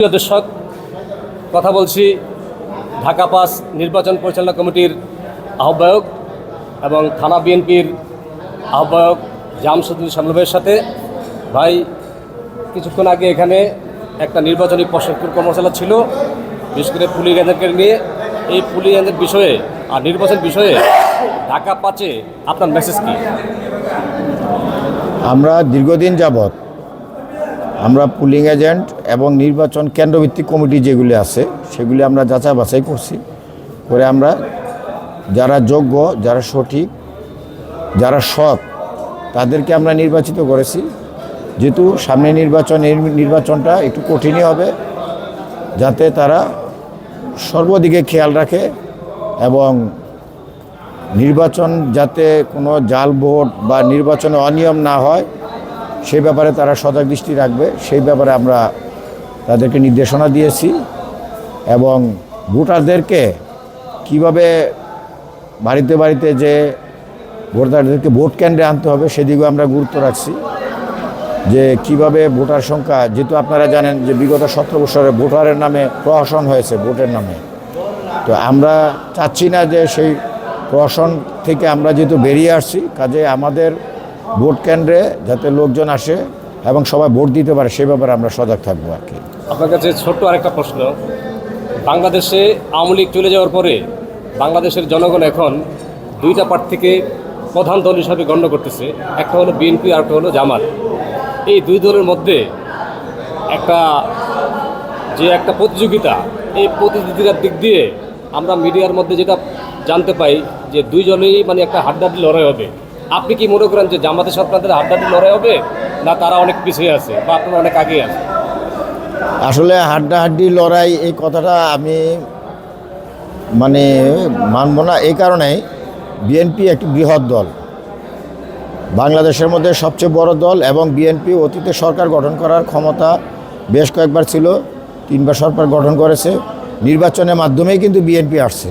প্রিয় দর্শক, কথা বলছি ঢাকা পাস নির্বাচন পরিচালনা কমিটির আহ্বায়ক এবং থানা বিএনপির আহ্বায়ক জামসুদ্দিন সামলবের সাথে। ভাই, কিছুক্ষণ আগে এখানে একটা নির্বাচনী প্রশিক্ষণ কর্মশালা ছিল। বিশেষ করে পুলিশ এজেন্টকে নিয়ে। এই পুলিশ এজেন্টের বিষয়ে আর নির্বাচন বিষয়ে ঢাকা পাচে আপনার মেসেজ কি? আমরা দীর্ঘদিন যাবৎ আমরা পুলিং এজেন্ট এবং নির্বাচন কেন্দ্রভিত্তিক কমিটি যেগুলি আছে, সেগুলি আমরা যাচাই বাছাই করছি। করে আমরা যারা যোগ্য, যারা সঠিক, যারা সৎ, তাদেরকে আমরা নির্বাচিত করেছি। যেহেতু সামনে নির্বাচন নির্বাচনটা একটু কঠিনই হবে, যাতে তারা সর্বদিকে খেয়াল রাখে এবং নির্বাচন যাতে কোনো জাল ভোট বা নির্বাচনে অনিয়ম না হয় সেই ব্যাপারে তারা সজাগ দৃষ্টি রাখবে, সেই ব্যাপারে আমরা তাদেরকে নির্দেশনা দিয়েছি এবং ভোটারদেরকে কীভাবে বাড়িতে বাড়িতে যে ভোটারদেরকে ভোট কেন্দ্রে আনতে হবে সেদিকেও আমরা গুরুত্ব রাখছি। যে কীভাবে ভোটার সংখ্যা, যেহেতু আপনারা জানেন যে বিগত সতেরো বছরে ভোটারের নামে প্রহসন হয়েছে, ভোটের নামে। তো আমরা চাচ্ছি না যে সেই প্রশাসন থেকে আমরা যেহেতু বেরিয়ে আসছি, কাজে আমাদের ভোট কেন্দ্রে যাতে লোকজন আসে এবং সবাই ভোট দিতে পারে, সে ব্যাপারে আমরা সজাগ থাকব আর কি। আপনার কাছে ছোট্ট আরেকটা প্রশ্ন। বাংলাদেশে আওয়ামী লীগ চলে যাওয়ার পরে বাংলাদেশের জনগণ এখন দুইটা প্রার্থীকে প্রধান দল হিসাবে গণ্য করতেছে। একটা হলো বিএনপি আর একটা হলো জামাত। এই দুই দলের মধ্যে একটা যে একটা প্রতিযোগিতা, এই প্রতিযোগিতার দিক দিয়ে আমরা মিডিয়ার মধ্যে যেটা জানতে পাই যে দুইজনেই মানে একটা হাড্ডাহাড্ডি লড়াই হবে। আপনি কি মনে করেন যে জামাতের সাথে আপনাদের হাড্ডাহাড্ডি লড়াই হবে? না তারা অনেক পিছিয়ে আছে বা আপনারা অনেক আগে আছে আসলে হাড্ডাহাড্ডি লড়াই এই কথাটা আমি মানে মানব না। এই কারণেই বিএনপি একটি বৃহৎ দল। বাংলাদেশের মধ্যে সবচেয়ে বড় দল এবং বিএনপি অতীতে সরকার গঠন করার ক্ষমতা বেশ কয়েকবার ছিল, তিনবার সরকার গঠন করেছে। নির্বাচনের মাধ্যমেই কিন্তু বিএনপি আসছে।